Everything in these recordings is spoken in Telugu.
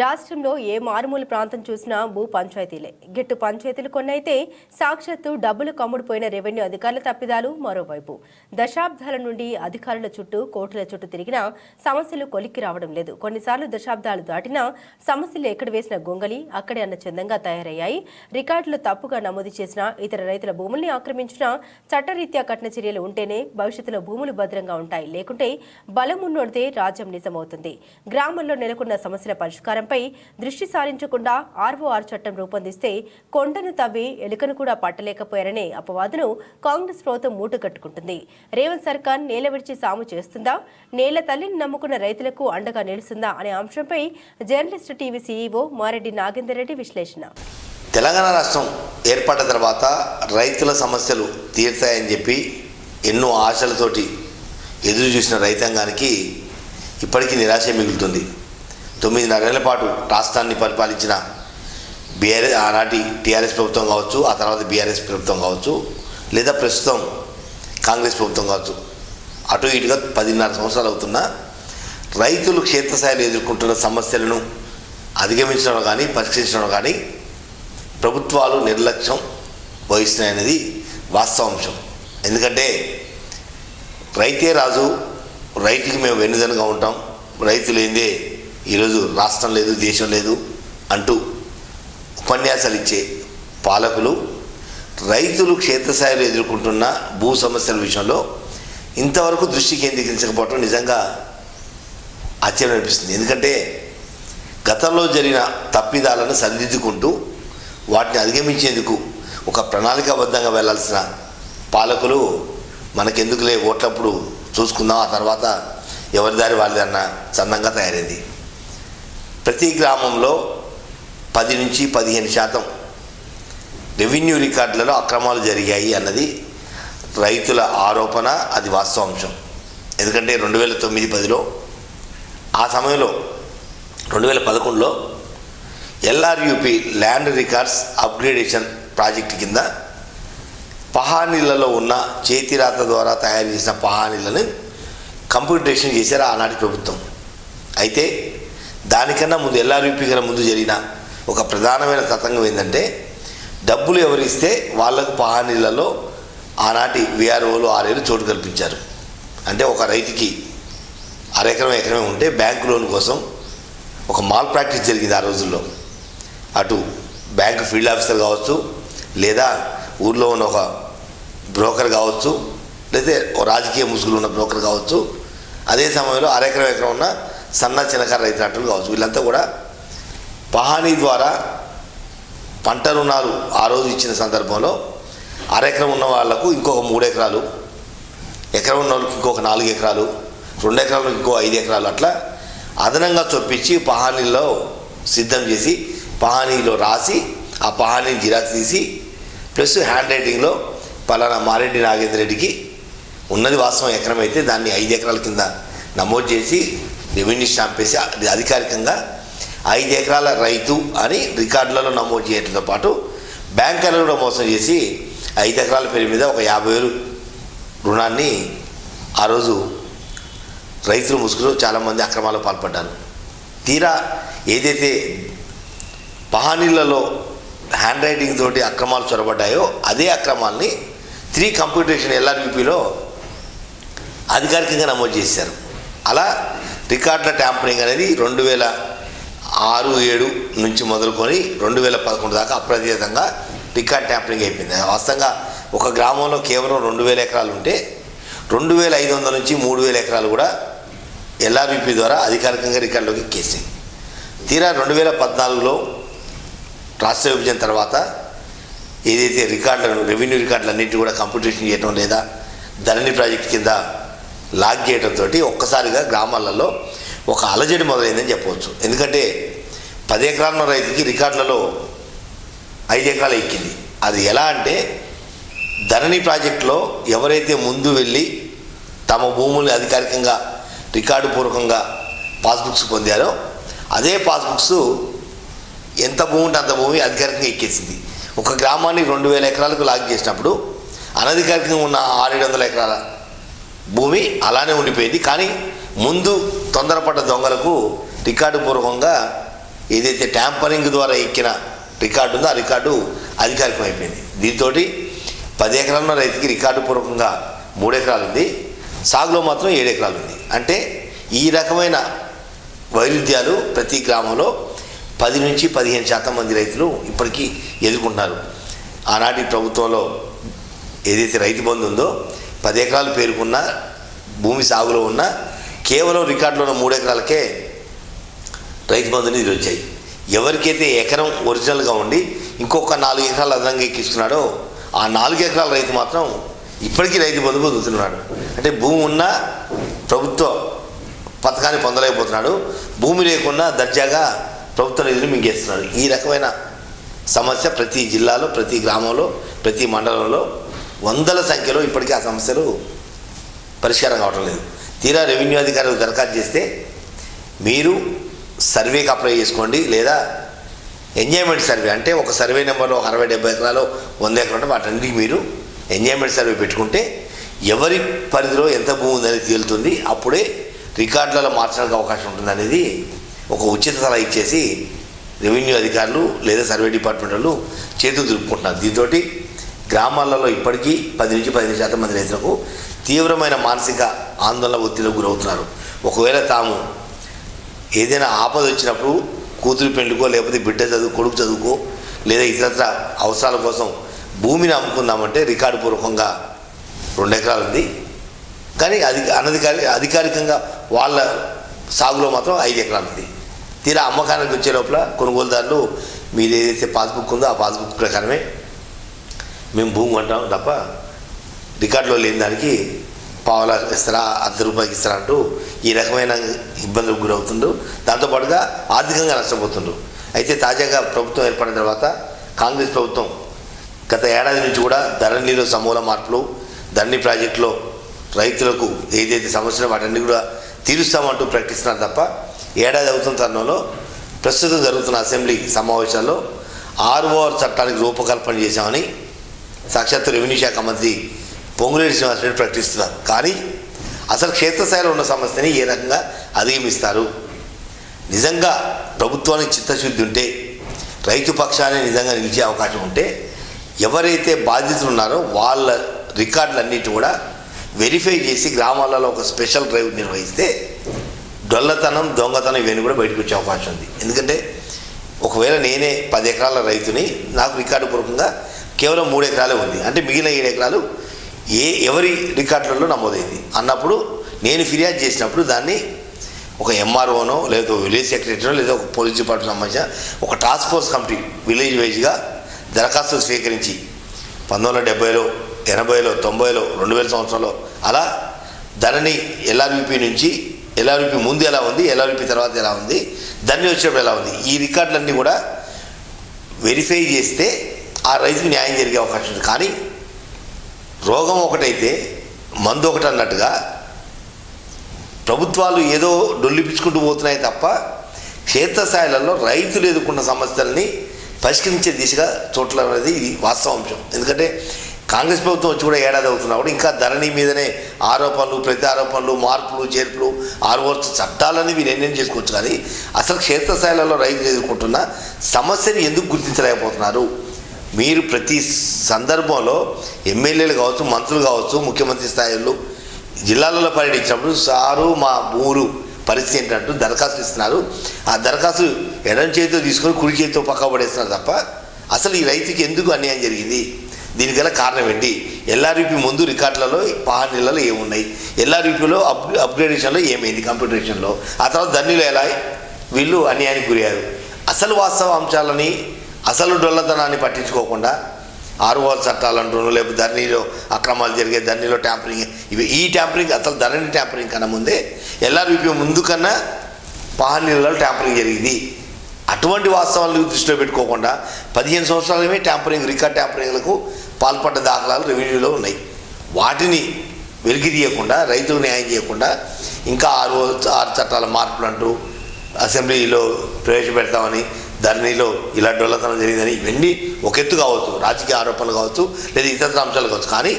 రాష్ట్రంలో ఏ మారుమూల ప్రాంతం చూసినా భూ పంచాయతీలే. గిట్టు పంచాయతీలు కొన్నైతే సాక్షాత్తు డబ్బులు కమ్ముడుపోయిన రెవెన్యూ అధికారుల తప్పిదాలు మరోవైపు. దశాబ్దాల నుండి అధికారుల చుట్టూ కోర్టుల చుట్టూ తిరిగినా సమస్యలు కొలిక్కి రావడం లేదు. కొన్నిసార్లు దశాబ్దాలు దాటినా సమస్యలు ఎక్కడ వేసిన గొంగలి అక్కడే అన్న చందంగా తయారయ్యాయి. రికార్డులు తప్పుగా నమోదు చేసిన ఇతర రైతుల భూముల్ని ఆక్రమించిన చట్టరీత్యా కఠిన చర్యలు ఉంటేనే భవిష్యత్తులో భూములు భద్రంగా ఉంటాయి. లేకుంటే బలం ఉన్నోడితే రాజ్యం నిజమవుతుంది. గ్రామంలో నెలకొన్న సమస్యల పరిష్కారం పరిష్కారంపై దృష్టి సారించకుండా ఆర్ఓఆర్ చట్టం రూపొందిస్తే కొండను తవ్వి ఎలుకను కూడా పట్టలేకపోయారనే అపవాదును కాంగ్రెస్ ప్రభుత్వం మూటగట్టుకుంటుంది. రేవంత్ సర్కార్ నేల విడిచి సాము చేస్తుందా? నేల తల్లిని నమ్ముకున్న రైతులకు అండగా నిలుస్తుందా అనే అంశంపై journalist TV CEO Mareddy Nagender Reddy విశ్లేషణ. తెలంగాణ రాష్ట్రం ఏర్పడ్డ తర్వాత రైతుల సమస్యలు తీర్తాయని చెప్పి ఎన్నో ఆశలతోటి ఎదురు చూసిన రైతాంగానికి ఇప్పటికీ నిరాశ మిగులుతుంది. తొమ్మిదిన్నరేళ్ళ పాటు రాష్ట్రాన్ని పరిపాలించిన బీఆర్ఎస్ ఆనాటి టీఆర్ఎస్ ప్రభుత్వం కావచ్చు ఆ తర్వాత బీఆర్ఎస్ ప్రభుత్వం కావచ్చు లేదా ప్రస్తుతం కాంగ్రెస్ ప్రభుత్వం కావచ్చు. అటు ఇటుగా పదిన్నర సంవత్సరాలు అవుతున్నా రైతులు క్షేత్రస్థాయిలో ఎదుర్కొంటున్న సమస్యలను అధిగమించడం కానీ పరిష్కరించడం కానీ ప్రభుత్వాలు నిర్లక్ష్యం వహిస్తున్నాయనేది వాస్తవాంశం ఎందుకంటే రైతే రాజు రైతుకి మేము వెన్నుదనగా ఉంటాం రైతు లేదే ఈరోజు రాష్ట్రం లేదు దేశం లేదు అంటూ ఉపన్యాసాలు ఇచ్చే పాలకులు రైతులు క్షేత్రస్థాయిలో ఎదుర్కొంటున్న భూ సమస్యల విషయంలో ఇంతవరకు దృష్టి కేంద్రీకరించకపోవటం నిజంగా ఆశ్చర్యం అనిపిస్తుంది. ఎందుకంటే గతంలో జరిగిన తప్పిదాలను సరిదిద్దుకుంటూ వాటిని అధిగమించేందుకు ఒక ప్రణాళికాబద్ధంగా వెళ్ళాల్సిన పాలకులు మనకెందుకులే ఓట్లప్పుడు చూసుకుందాం ఆ తర్వాత ఎవరి దారి వాళ్ళదన్న చందంగా తయారైంది. ప్రతి గ్రామంలో పది నుంచి పదిహేను శాతం రెవెన్యూ రికార్డులలో అక్రమాలు జరిగాయి అన్నది రైతుల ఆరోపణ అది వాస్తవాంశం ఎందుకంటే రెండు వేల తొమ్మిది పదిలో ఆ సమయంలో రెండు వేల పదకొండులో LRUP land records upgradation project కింద పహానీలలో ఉన్న చేతిరాత ద్వారా తయారు చేసిన పహానీళ్ళని కంప్యూటేషన్ చేశారు ఆనాటి ప్రభుత్వం. అయితే దానికన్నా ముందు ఎల్ఆర్యుపి కన్నా ముందు జరిగిన ఒక ప్రధానమైన తతంగం ఏంటంటే డబ్బులు ఎవరిస్తే వాళ్ళకు పహానీలలో ఆనాటి విఆర్ఓలు ఆరేళ్ళు చోటు కల్పించారు. అంటే ఒక రైతుకి అరెకరం ఎకరమే ఉంటే బ్యాంకు లోన్ కోసం ఒక మాల్ ప్రాక్టీస్ జరిగింది ఆ రోజుల్లో. అటు బ్యాంక్ ఫీల్డ్ ఆఫీసర్ కావచ్చు లేదా ఊర్లో ఉన్న ఒక బ్రోకర్ కావచ్చు లేదా రాజకీయ ముసుగులు ఉన్న బ్రోకర్ కావచ్చు అదే సమయంలో అరెకరం ఎకరం ఉన్న సన్న చిన్నకారు రైతు నాటులు కావచ్చు. వీళ్ళంతా కూడా పహానీ ద్వారా పంట రుణాలు ఆ రోజు ఇచ్చిన సందర్భంలో అరెకరం ఉన్న వాళ్ళకు ఇంకొక మూడు ఎకరాలు ఎకరం ఉన్న వాళ్ళకి ఇంకొక నాలుగు ఎకరాలు రెండు ఎకరాలకు ఇంకో ఐదు ఎకరాలు అట్లా అదనంగా చొప్పించి పహానీలో సిద్ధం చేసి పహానీలో రాసి ఆ పహానీని జిరాక్స్ తీసి ప్లస్ హ్యాండ్ రైటింగ్లో పలానా మారెడ్డి నాగేంద్ర రెడ్డికి ఉన్నది వాస్తవం ఎకరం అయితే దాన్ని ఐదు ఎకరాల కింద నమోదు చేసి రెవెన్యూ స్టాంప్ వేసి అధికారికంగా ఐదు ఎకరాల రైతు అని రికార్డులలో నమోదు చేయడంతో పాటు బ్యాంకర్లు కూడా మోసం చేసి ఐదు ఎకరాల పేరు మీద ఒక యాభై వేలు రుణాన్ని ఆ రోజు రైతులు ముసుగులో చాలామంది అక్రమాలకు పాల్పడ్డారు. తీరా ఏదైతే పహానీలలో హ్యాండ్ రైటింగ్ తోటి అక్రమాలు చొరబడ్డాయో అదే అక్రమాల్ని త్రీ కంప్యూటేషన్ ఎల్ఆర్యూపీలో అధికారికంగా నమోదు చేశారు. అలా రికార్డుల ట్యాంపరింగ్ అనేది రెండు వేల ఆరు ఏడు నుంచి మొదలుకొని రెండు వేల పదకొండు దాకా అప్రతిహతంగా రికార్డ్ ట్యాంపరింగ్ అయిపోయింది. వాస్తవంగా ఒక గ్రామంలో కేవలం రెండు వేల ఎకరాలు ఉంటే రెండు వేల ఐదు వందల నుంచి మూడు వేల ఎకరాలు కూడా ఎల్ఆర్బిపి ద్వారా అధికారికంగా రికార్డులోకి ఎక్కేసాయి తీరా రెండు వేల పద్నాలుగులో రాష్ట్ర విభజన తర్వాత ఏదైతే రికార్డులను రెవెన్యూ రికార్డులన్నింటినీ కూడా కంప్యూటేషన్ చేయడం లేదా ధరణి ప్రాజెక్ట్ కింద లాగ్ చేయడంతో ఒక్కసారిగా గ్రామాలలో ఒక అలజడి మొదలైందని చెప్పవచ్చు. ఎందుకంటే పది ఎకరాల రైతుకి రికార్డులలో ఐదు ఎకరాలు ఎక్కింది. అది ఎలా అంటే ధరణి ప్రాజెక్టులో ఎవరైతే ముందు వెళ్ళి తమ భూముల్ని అధికారికంగా రికార్డు పూర్వకంగా పాస్బుక్స్ పొందారో అదే పాస్బుక్స్ ఎంత భూమి ఉంటే అంత భూమి అధికారికంగా ఎక్కేసింది. ఒక గ్రామాన్ని రెండు వేల ఎకరాలకు లాగ్ చేసినప్పుడు అనధికారికంగా ఉన్న ఆరేడు వందల ఎకరాల భూమి అలానే ఉండిపోయింది. కానీ ముందు తొందరపడ్డ దొంగలకు రికార్డు పూర్వకంగా ఏదైతే ట్యాంపరింగ్ ద్వారా ఎక్కిన రికార్డు ఉందో ఆ రికార్డు అధికారికం అయిపోయింది. దీంతో పది ఎకరాల రైతుకి రికార్డు పూర్వకంగా మూడు ఎకరాలు ఉంది. సాగులో మాత్రం ఏడు ఎకరాలు ఉంది. అంటే ఈ రకమైన వైరుధ్యాలు ప్రతి గ్రామంలో పది నుంచి పదిహేను శాతం మంది రైతులు ఇప్పటికీ ఎదుర్కొంటున్నారు. ఆనాటి ప్రభుత్వంలో ఏదైతే రైతు బంధు ఉందో పది ఎకరాలు పేరుకున్న భూమి సాగులో ఉన్న కేవలం రికార్డులో ఉన్న మూడు ఎకరాలకే రైతు బంధుని ఇది వచ్చాయి ఎవరికైతే ఎకరం ఒరిజినల్గా ఉండి ఇంకొక నాలుగు ఎకరాలు అదనంగా ఎక్కిస్తున్నాడో ఆ నాలుగు ఎకరాల రైతు మాత్రం ఇప్పటికీ రైతు బంధు పొందుతున్నాడు అంటే భూమి ఉన్న ప్రభుత్వ పథకాన్ని పొందలేకపోతున్నాడు. భూమి లేకుండా దర్జాగా ప్రభుత్వ నిధులు మింగేస్తున్నాడు. ఈ రకమైన సమస్య ప్రతి జిల్లాలో ప్రతి గ్రామంలో ప్రతి మండలంలో వందల సంఖ్యలో ఇప్పటికీ ఆ సమస్యలు పరిష్కారం కావటం లేదు. తీరా రెవెన్యూ అధికారులు దరఖాస్తు చేస్తే మీరు సర్వేకి అప్లై చేసుకోండి లేదా ఎంజాయ్మెంట్ సర్వే అంటే ఒక సర్వే నెంబర్లో ఒక అరవై డెబ్బై ఎకరాలు వంద ఎకరాలు ఉంటే వాటన్నిటికీ మీరు ఎంజాయ్మెంట్ సర్వే పెట్టుకుంటే ఎవరి పరిధిలో ఎంత భూమి ఉందని తేలుతుంది. అప్పుడే రికార్డులలో మార్చడానికి అవకాశం ఉంటుంది అనేది ఒక ఉచిత సలహా ఇచ్చేసి రెవెన్యూ అధికారులు లేదా సర్వే డిపార్ట్మెంట్ వాళ్ళు చేతులు దులుపుకుంటున్నారు. దీంతో గ్రామాలలో ఇప్పటికీ పది నుంచి పదిహేను శాతం మంది రైతులకు తీవ్రమైన మానసిక ఆందోళన ఒత్తిడికి గురవుతున్నారు. ఒకవేళ తాము ఏదైనా ఆపద వచ్చినప్పుడు కూతురు పెళ్ళికో లేకపోతే బిడ్డ చదువు కొడుకు చదువుకో లేదా ఇతరత్ర అవసరాల కోసం భూమిని అమ్ముకుందామంటే రికార్డు పూర్వకంగా రెండు ఎకరాలు ఉంది. కానీ అది అనధికారి అధికారికంగా వాళ్ళ సాగులో మాత్రం ఐదు ఎకరాలు ఉంది. తీరా అమ్మకానికి వచ్చే లోపల కొనుగోలుదారులు మీరు ఏదైతే పాస్బుక్ ఉందో ఆ పాస్బుక్ ప్రకారమే మేము భూమి కొంటాం తప్ప రికార్డులో లేని దానికి పావులా ఇస్తారా అర్ధ రూపాయకి ఇస్తారా అంటూ ఈ రకమైన ఇబ్బందులకు గురవుతుండ్రు. దాంతోపాటుగా ఆర్థికంగా నష్టపోతుండ్రు. అయితే తాజాగా ప్రభుత్వం ఏర్పడిన తర్వాత కాంగ్రెస్ ప్రభుత్వం గత ఏడాది నుంచి కూడా ధరణిలో సమూల మార్పులు ధరణి ప్రాజెక్టులో రైతులకు ఏదైతే సమస్యలు వాటన్ని కూడా తీరుస్తామంటూ ప్రకటిస్తున్నారు తప్ప ఏడాది అవుతున్న తరుణంలో ప్రస్తుతం జరుగుతున్న అసెంబ్లీ సమావేశాల్లో ఆర్ఓఆర్ చట్టానికి రూపకల్పన చేశామని సాక్షాత్ రెవెన్యూ శాఖ మంత్రి పొంగులేటి శ్రీనివాసరెడ్డి ప్రకటిస్తున్నారు. కానీ అసలు క్షేత్రస్థాయిలో ఉన్న సమస్యని ఏ రకంగా అధిగమిస్తారు? నిజంగా ప్రభుత్వానికి చిత్తశుద్ధి ఉంటే రైతు పక్షాన్ని నిజంగా నిలిచే అవకాశం ఉంటే ఎవరైతే బాధితులు ఉన్నారో వాళ్ళ రికార్డులన్నిటి కూడా వెరిఫై చేసి గ్రామాలలో ఒక స్పెషల్ డ్రైవ్ నిర్వహిస్తే డొల్లతనం దొంగతనం ఇవన్నీ కూడా బయటకు వచ్చే అవకాశం ఉంది. ఎందుకంటే ఒకవేళ నేనే పది ఎకరాల రైతుని నాకు రికార్డు పూర్వకంగా కేవలం మూడు ఎకరాలే ఉంది. అంటే మిగిలిన ఏడు ఎకరాలు ఏ ఎవరి రికార్డులలో నమోదైంది. అన్నప్పుడు నేను ఫిర్యాదు చేసినప్పుడు దాన్ని ఒక ఎంఆర్ఓనో లేదా విలేజ్ సెక్రటరీనో లేదా ఒక పోలీస్ డిపార్ట్మెంట్ సంబంధించిన ఒక టాస్క్ ఫోర్స్ కమిటీ విలేజ్ వైజ్గా దరఖాస్తులు స్వీకరించి పంతొమ్మిది వందల డెబ్బైలో ఎనభైలో తొంభైలో రెండు వేల సంవత్సరంలో అలా ధరని ఎల్ఆర్విపి నుంచి ఎల్ఆర్విపి ముందు ఎలా ఉంది ఎల్ఆర్విపి తర్వాత ఎలా ఉంది ధరని వచ్చినప్పుడు ఎలా ఉంది ఈ రికార్డులన్నీ కూడా వెరిఫై చేస్తే ఆ రైతుకు న్యాయం జరిగే అవకాశం ఉంది. కానీ రోగం ఒకటైతే మందు ఒకటి అన్నట్టుగా ప్రభుత్వాలు ఏదో డొల్లిపించుకుంటూ పోతున్నాయి తప్ప క్షేత్రస్థాయిలలో రైతులు ఎదుర్కొన్న సమస్యల్ని పరిష్కరించే దిశగా చోట్ల అనేది ఇది వాస్తవ అంశం. ఎందుకంటే కాంగ్రెస్ ప్రభుత్వం వచ్చి కూడా ఏడాది అవుతున్నా కూడా ఇంకా ధరణి మీదనే ఆరోపణలు ప్రతి ఆరోపణలు మార్పులు చేర్పులు ఆరువర్చ చట్టాలని మీరు నిర్ణయం చేసుకోవచ్చు. కానీ అసలు క్షేత్రస్థాయిలలో రైతులు ఎదుర్కొంటున్న సమస్యని ఎందుకు గుర్తించలేకపోతున్నారు? మీరు ప్రతి సందర్భంలో ఎమ్మెల్యేలు కావచ్చు మంత్రులు కావచ్చు ముఖ్యమంత్రి స్థాయిలో జిల్లాలలో పర్యటించినప్పుడు సారు మా ఊరు పరిస్థితి ఏంటంటూ దరఖాస్తు ఇస్తున్నారు. ఆ దరఖాస్తు ఎడం చేతితో తీసుకొని కుడి చేతితో పక్క పడేస్తున్నారు తప్ప అసలు ఈ రైతుకి ఎందుకు అన్యాయం జరిగింది? దీనికి గల కారణం ఏంటి? ఎల్ఆర్యూపీ ముందు రికార్డులలో పహానీలలో ఏమున్నాయి? ఎల్ఆర్యూపీలో అప్ అప్గ్రేడేషన్లో ఏమైంది కంప్యూటరేషన్లో ఆ తర్వాత ధన్యులు ఎలా? వీళ్ళు అన్యాయానికి గురయ్యారు. అసలు వాస్తవ అంశాలని అసలు డొల్లతనాన్ని పట్టించుకోకుండా ఆరువాల చట్టాలు అంటున్నారు లేకపోతే ధరణిలో అక్రమాలు జరిగే ధరణిలో ట్యాంపరింగ్ ఇవి ఈ ట్యాంపరింగ్ అసలు ధరణి ట్యాంపరింగ్ కన్నా ముందే ఎల్ఆర్యూపీ ముందు కన్నా పహానీలలో ట్యాంపరింగ్ జరిగింది. అటువంటి వాస్తవాలను దృష్టిలో పెట్టుకోకుండా పదిహేను సంవత్సరాలమే ట్యాంపరింగ్ రికార్డ్ ట్యాంపరింగ్లకు పాల్పడ్డ దాఖలాలు రెవెన్యూలో ఉన్నాయి. వాటిని వెలికి తీయకుండా రైతుకు న్యాయం చేయకుండా ఇంకా ఆరు ఆరు చట్టాల మార్పులు అంటూ అసెంబ్లీలో ప్రవేశపెడతామని ధరణిలో ఇలా డొల్లతనం జరిగిందని ఇవన్నీ ఒక ఎత్తు కావచ్చు రాజకీయ ఆరోపణలు కావచ్చు లేదా ఇతర అంశాలు కావచ్చు. కానీ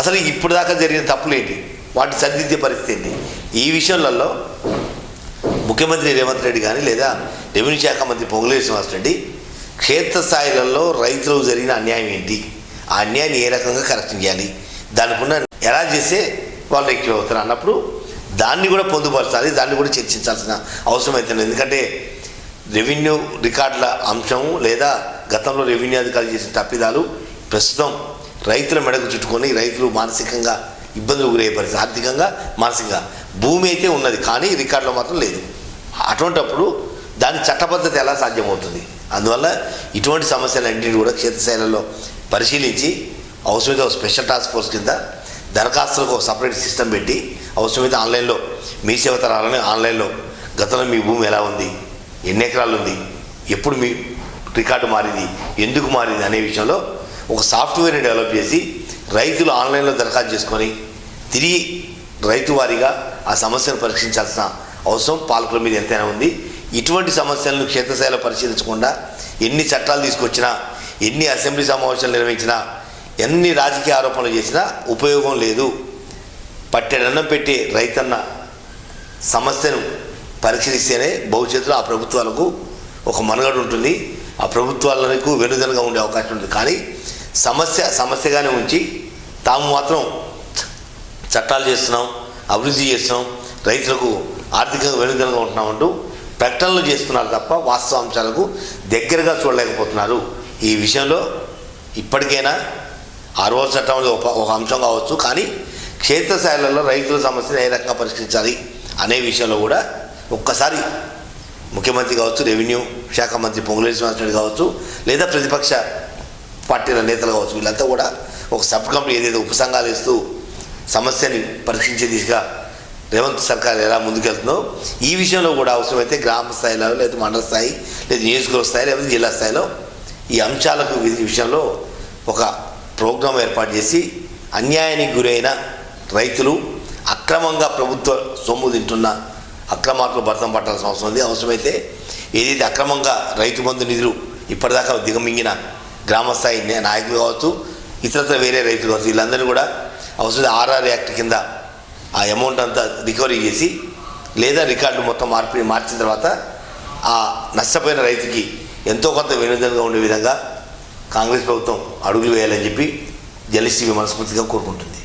అసలు ఇప్పుడు దాకా జరిగిన తప్పులు ఏంటి? వాటి సరిదిద్దే పరిస్థితి ఏంటి? ఈ విషయంలో ముఖ్యమంత్రి రేవంత్ రెడ్డి కానీ లేదా రెవెన్యూ శాఖ మంత్రి పొంగులేటి శ్రీనివాస్ రెడ్డి క్షేత్రస్థాయిలలో రైతులకు జరిగిన అన్యాయం ఏంటి? ఆ అన్యాయాన్ని ఏ రకంగా కరెక్షన్ చేయాలి? దానికున్న ఎలా చేస్తే వాళ్ళు ఎక్కువ అవుతారు అన్నప్పుడు దాన్ని కూడా పొందుపరచాలి దాన్ని కూడా చర్చించాల్సిన అవసరం అవుతుంది ఎందుకంటే రెవెన్యూ రికార్డుల అంశం లేదా గతంలో రెవెన్యూ అధికారులు చేసిన తప్పిదాలు ప్రస్తుతం రైతుల మెడకు చుట్టుకొని రైతులు మానసికంగా ఇబ్బందులు గురయ్యే పరిస్థితి ఆర్థికంగా మానసికంగా భూమి అయితే ఉన్నది కానీ రికార్డులో మాత్రం లేదు. అటువంటప్పుడు దాని చట్టబద్ధత ఎలా సాధ్యమవుతుంది? అందువల్ల ఇటువంటి సమస్యలన్నింటినీ కూడా క్షేత్రస్థాయిలలో పరిశీలించి అవసరమైతే ఒక స్పెషల్ టాస్క్ ఫోర్స్ కింద దరఖాస్తులకు ఒక సపరేట్ సిస్టమ్ పెట్టి అవసరమైతే ఆన్లైన్లో మీ సేవ తరాలని ఆన్లైన్లో గతంలో మీ భూమి ఎలా ఉంది ఎన్ని ఎకరాలు ఉంది? ఎప్పుడు మీ రికార్డు మారింది? ఎందుకు మారింది? అనే విషయంలో ఒక సాఫ్ట్వేర్ని డెవలప్ చేసి రైతులు ఆన్లైన్లో దరఖాస్తు చేసుకొని తిరిగి రైతు వారీగా ఆ సమస్యను పరీక్షించాల్సిన అవసరం పాలకుల మీద ఎంతైనా ఉంది. ఇటువంటి సమస్యలను క్షేత్రస్థాయిలో పరిశీలించకుండా ఎన్ని చట్టాలు తీసుకొచ్చినా ఎన్ని అసెంబ్లీ సమావేశాలు నిర్వహించినా ఎన్ని రాజకీయ ఆరోపణలు చేసినా ఉపయోగం లేదు. పట్టెడన్నం పెట్టి రైతన్న సమస్యను పరిశీలిస్తేనే భవిష్యత్తులో ఆ ప్రభుత్వాలకు ఒక మనుగడ ఉంటుంది. ఆ ప్రభుత్వాలకు వెనుదనగా ఉండే అవకాశం ఉంటుంది. కానీ సమస్య సమస్యగానే ఉంచి తాము మాత్రం చట్టాలు చేస్తున్నాం అభివృద్ధి చేస్తున్నాం రైతులకు ఆర్థికంగా వెనుదనగా ఉంటున్నామంటూ ప్రకటనలు చేస్తున్నారు తప్ప వాస్తవాంశాలకు దగ్గరగా చూడలేకపోతున్నారు. ఈ విషయంలో ఇప్పటికైనా ఆరో చట్టం ఒక ఒక అంశం కావచ్చు. కానీ క్షేత్రస్థాయిలలో రైతుల సమస్యను ఏ రకంగా పరిష్కరించాలి అనే విషయంలో కూడా ఒక్కసారి ముఖ్యమంత్రి కావచ్చు రెవెన్యూ శాఖ మంత్రి పొంగులేరు శ్రీనివాసరెడ్డి కావచ్చు లేదా ప్రతిపక్ష పార్టీల నేతలు కావచ్చు వీళ్ళంతా కూడా ఒక సబ్ కమిటీ ఏదైతే ఉపసంఘాలు ఇస్తూ సమస్యని పరీక్షించే దిశగా రేవంత్ సర్కార్ ఎలా ముందుకెళ్తుందో ఈ విషయంలో కూడా అవసరమైతే గ్రామ స్థాయిలో లేదా మండల స్థాయి లేదా నియోజకవర్గ స్థాయి లేకపోతే జిల్లా స్థాయిలో ఈ అంశాలకు విషయంలో ఒక ప్రోగ్రాం ఏర్పాటు చేసి అన్యాయానికి గురైన రైతులు అక్రమంగా ప్రభుత్వ సొమ్ము తింటున్న అక్రమార్కులు భర్తం పట్టాల్సిన అవసరం ఉంది. అవసరమైతే ఏదైతే అక్రమంగా రైతు బంధు నిధులు ఇప్పటిదాకా దిగమింగిన గ్రామస్థాయి నే- నాయకులు కావచ్చు ఇతరత్ర వేరే రైతులు కావచ్చు వీళ్ళందరినీ కూడా అవసరం ఆర్ఆర్ యాక్ట్ కింద ఆ అమౌంట్ అంతా రికవరీ చేసి లేదా రికార్డు మొత్తం మార్పి మార్చిన తర్వాత ఆ నష్టపోయిన రైతుకి ఎంతో కొంత వినోదంగా ఉండే విధంగా కాంగ్రెస్ ప్రభుత్వం అడుగులు వేయాలని చెప్పి జలిసి మనస్ఫూర్తిగా కోరుకుంటుంది.